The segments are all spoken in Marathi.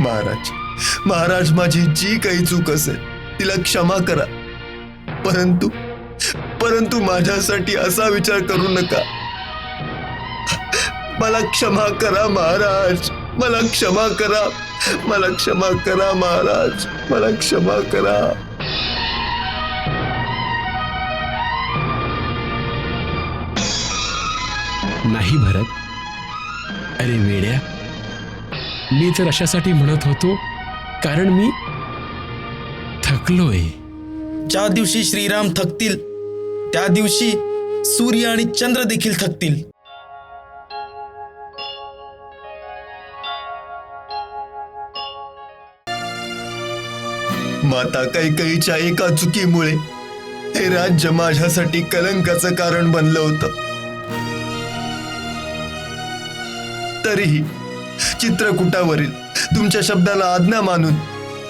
महाराज महाराज माझी जी काही चूक असेल तिला क्षमा करा. परंतु परंतु माझ्यासाठी असा विचार करू नका. मला क्षमा करा महाराज. मला क्षमा करा. मला क्षमा करा महाराज. मला क्षमा करा. नाही भरत. अरे वेड्या मी तर अशासाठी म्हणत होतो कारण मी थकलोय. ज्या दिवशी श्रीराम थकतील त्या दिवशी सूर्य आणि चंद्र देखील थकतील. माता कैकईच्या एका चुकीमुळे हे राज्य माझ्यासाठी कलंकाचं कारण बनलं होतं. तरीही चित्रकूटावरील तुमच्या शब्दाला आज्ञा मानून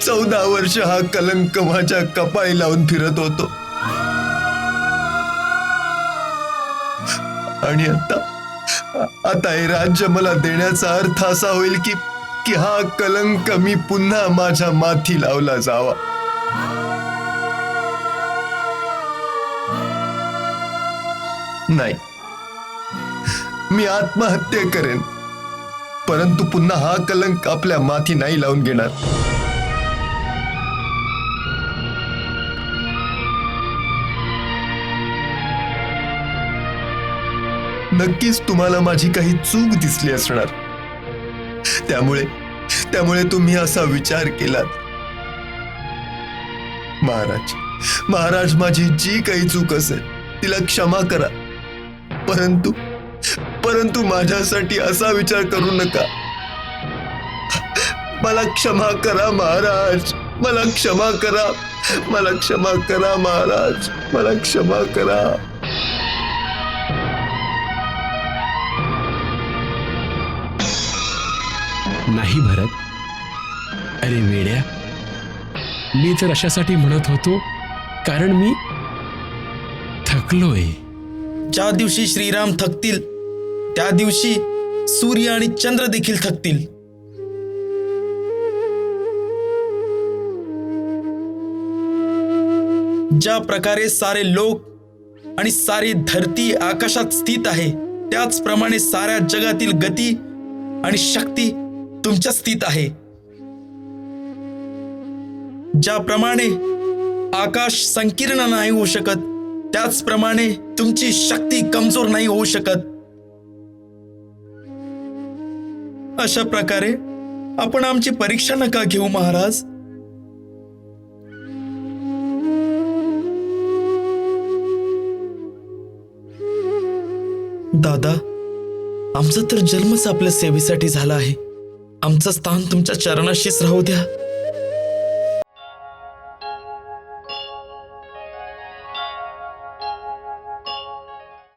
चौदा वर्ष हा कलंक माझ्या कपाळी लावून फिरत होतो. आणि आता आता हे राज्य मला देण्याचा अर्थ असा होईल की की हा कलंक मी पुन्हा माझ्या माथी लावला जावा. नाही. मी आत्महत्या करेन. परंतु पुन्हा हा कलंक आपल्या माथी नाही लावून घेणार. नक्कीच तुम्हाला माझी काही चूक दिसली असणार. त्यामुळे त्यामुळे तुम्ही असा विचार केलात. महाराज महाराज माझी जी काही चूक असेल तिला क्षमा करा. परंतु परंतु माझ्यासाठी असा विचार करू नका. मला क्षमा करा महाराज. मला क्षमा करा. मला क्षमा करा महाराज. मला क्षमा करा. नाही भरत. अरे वेड्या. मी तर अशासाठी म्हणत होतो कारण मी थकलोय. ज्या दिवशी श्रीराम थकतील त्या दिवशी सूर्य आणि चंद्र देखील थकतील. ज्या प्रकारे सारे लोक आणि सारी धरती आकाशात स्थित आहे त्याचप्रमाणे साऱ्या जगातील गती आणि शक्ती तुमच्या स्थित आहे. ज्याप्रमाणे आकाश संकीर्ण नाही होऊ शकत त्याचप्रमाणे तुमची शक्ती कमजोर नाही होऊ शकत. अशा प्रकारे आपण आमची परीक्षा नका घेऊ महाराज. दादा आमचा तर जन्मच आपल्या सेवेसाठी झाला आहे. आमचं स्थान तुमच्या चरणाशीच राहू द्या.